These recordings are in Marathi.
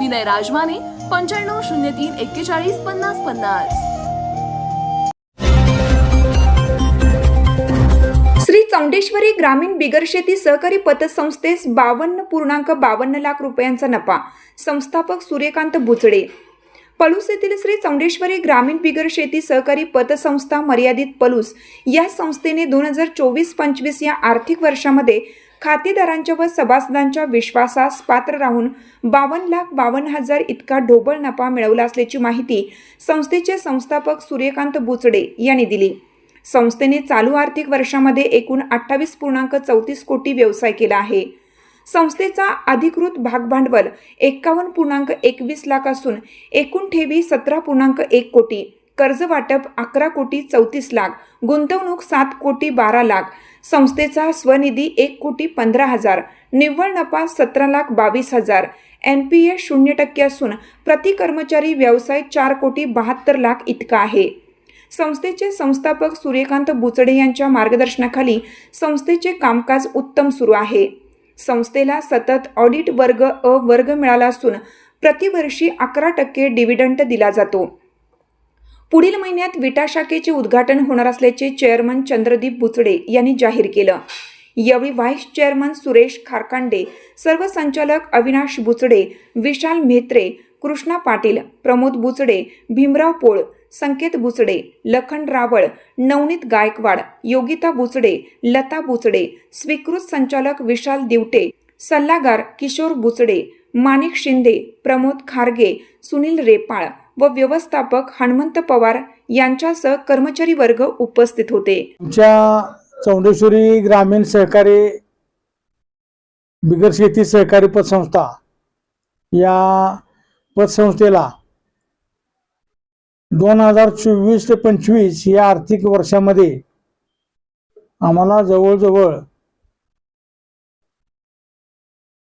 विनय राजमाने पंच्याण्णव शून्य तीन एक्केचाळीस पन्नास पन्नास. श्री चौंडेश्वरी ग्रामीण बिगरशेती सहकारी पतसंस्थेस बावन्न पूर्णांक बावन्न लाख रुपयांचा नफा. संस्थापक सूर्यकांत बुचडे पलूस येथील श्री चौंडेश्वरी ग्रामीण बिगर शेती सहकारी पतसंस्था मर्यादित पलूस या संस्थेने दोन हजार चोवीस पंचवीस या आर्थिक वर्षामध्ये खातेदारांच्या व सभासदांच्या विश्वासास पात्र राहून बावन्न लाख बावन्न हजार इतका ढोबळ नफा मिळवला असल्याची माहिती संस्थेचे संस्थापक सूर्यकांत बुचडे यांनी दिली. संस्थेने चालू आर्थिक वर्षामध्ये एकूण अठ्ठावीस पूर्णांक चौतीस कोटी व्यवसाय केला आहे. संस्थेचा अधिकृत भागभांडवल एक्कावन्न पूर्णांक एकवीस लाख असून एकूण ठेवी सतरा पूर्णांक एक कोटी. कर्ज वाटप अकरा कोटी चौतीस लाख गुंतवणूक सात कोटी बारा लाख संस्थेचा स्वनिधी एक कोटी पंधरा हजार निव्वळ नफा सतरा लाख बावीस हजार. एन पी ए शून्य टक्के असून प्रति कर्मचारी व्यवसाय चार कोटी बहात्तर लाख इतका आहे. संस्थेचे संस्थापक सूर्यकांत बुचडे यांच्या मार्गदर्शनाखाली संस्थेचे कामकाज उत्तम सुरू आहे. संस्थेला सतत ऑडिट वर्ग अ वर्ग मिळाला असून प्रतिवर्षी अकरा टक्के डिव्हिडंट दिला जातो. पुढील महिन्यात विटा शाखेचे उद्घाटन होणार असल्याचे चेअरमन चंद्रदीप बुचडे यांनी जाहीर केलं. यावेळी व्हाईस चेअरमन सुरेश खारकांडे सर्व संचालक अविनाश बुचडे विशाल म्हेत्रे कृष्णा पाटील प्रमोद बुचडे भीमराव पोळ संकेत बुचडे लखन रावळ नवनीत गायकवाड योगिता बुचडे लता बुचडे स्वीकृत संचालक विशाल दिवटे सल्लागार किशोर बुचडे माणिक शिंदे प्रमोद खारगे सुनील रेपाळ व व्यवस्थापक हनुमंत पवार यांच्यासह कर्मचारी वर्ग उपस्थित होते. आमच्या चौंडेश्वरी ग्रामीण सहकारी बिगर शेती सहकारी पतसंस्था या पतसंस्थेला दोन हजार चोवीस ते पंचवीस या आर्थिक वर्षामध्ये आम्हाला जवळजवळ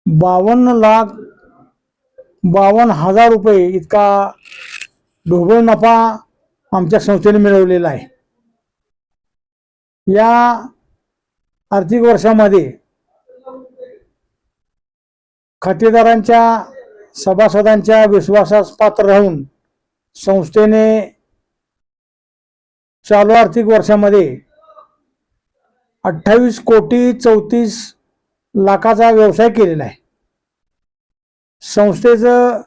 बावन्न लाख बावन्न हजार रुपये इतका ढोबळ नफा आमच्या संस्थेने मिळवलेला आहे. या आर्थिक वर्षामध्ये खातेदारांच्या सभासदांच्या विश्वासास पात्र राहून संस्थेने चालू आर्थिक वर्षामध्ये अठ्ठावीस कोटी चौतीस लाखाचा व्यवसाय केलेला आहे. संस्थेचं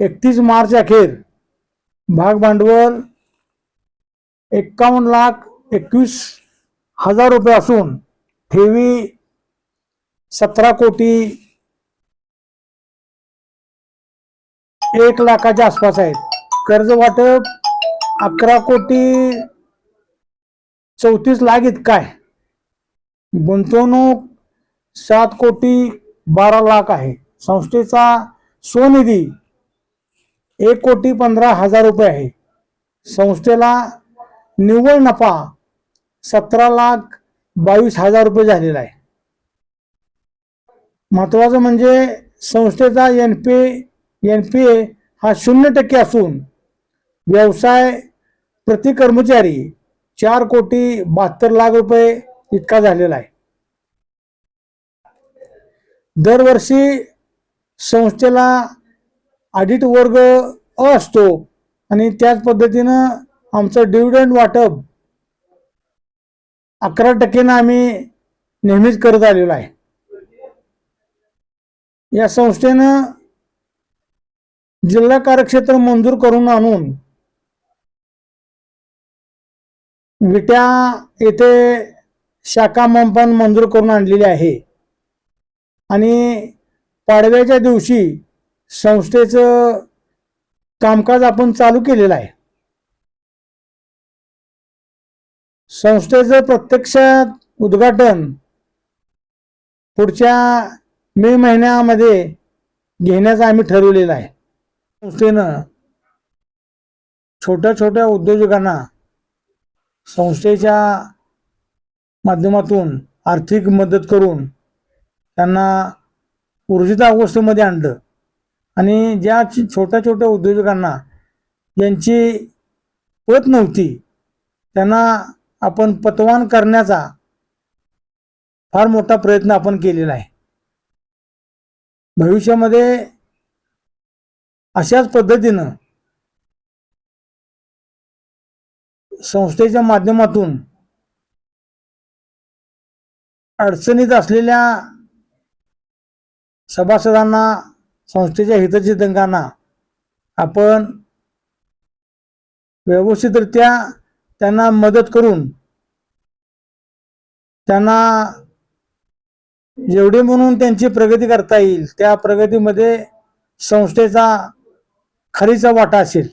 एकतीस मार्च अखेर. भाग भांडवल एक्कावन्न लाख एकवीस हजार रुपये असून ठेवी सतरा कोटी एक लाखाच्या आसपास आहेत. कर्ज वाटप अकरा कोटी चौतीस लाख इतका आहे. गुंतवणूक सात कोटी बारा लाख आहे. संस्थेचा स्वनिधी एक कोटी पंधरा हजार रुपये आहे. संस्थेला निव्वळ नफा सतरा लाख बावीस हजार रुपये झालेला आहे. महत्वाचं म्हणजे संस्थेचा N P N P A हा शून्य टक्के असून व्यवसाय प्रति कर्मचारी चार कोटी बहात्तर लाख रुपये इतका झालेला आहे. दरवर्षी संस्थेला ऑडिट वर्ग अ असतो आणि त्याच पद्धतीनं आमचं डिव्हिडंड वाटप अकरा टक्केनं आम्ही नेहमीच करत आलेलो आहे. या संस्थेनं जिल्हा कार्यक्षेत्र मंजूर करून आणून विट्या येथे शाखा मंपन मंजूर करून आणलेली आहे. आणि पाडव्याच्या दिवशी संस्थेचं कामकाज आपण चालू केलेलं आहे. संस्थेचं प्रत्यक्षात उद्घाटन पुढच्या मे महिन्यामध्ये घेण्याचं आम्ही ठरवलेलं आहे. संस्थेनं छोट्या छोट्या उद्योजकांना संस्थेच्या माध्यमातून आर्थिक मदत करून त्यांना ऊर्जित अवस्थेमध्ये आणलं. आणि ज्या छोट्या छोट्या उद्योजकांना ज्यांची पत नव्हती त्यांना आपण पतवान करण्याचा फार मोठा प्रयत्न आपण केलेला आहे. भविष्यामध्ये अशाच पद्धतीनं संस्थेच्या माध्यमातून अडचणीत असलेल्या सभासदांना संस्थेच्या हितचिंतकांना आपण व्यवस्थितरित्या त्यांना मदत करून त्यांना जेवढे म्हणून त्यांची प्रगती करता येईल त्या प्रगतीमध्ये संस्थेचा खरीचा वाटा असेल.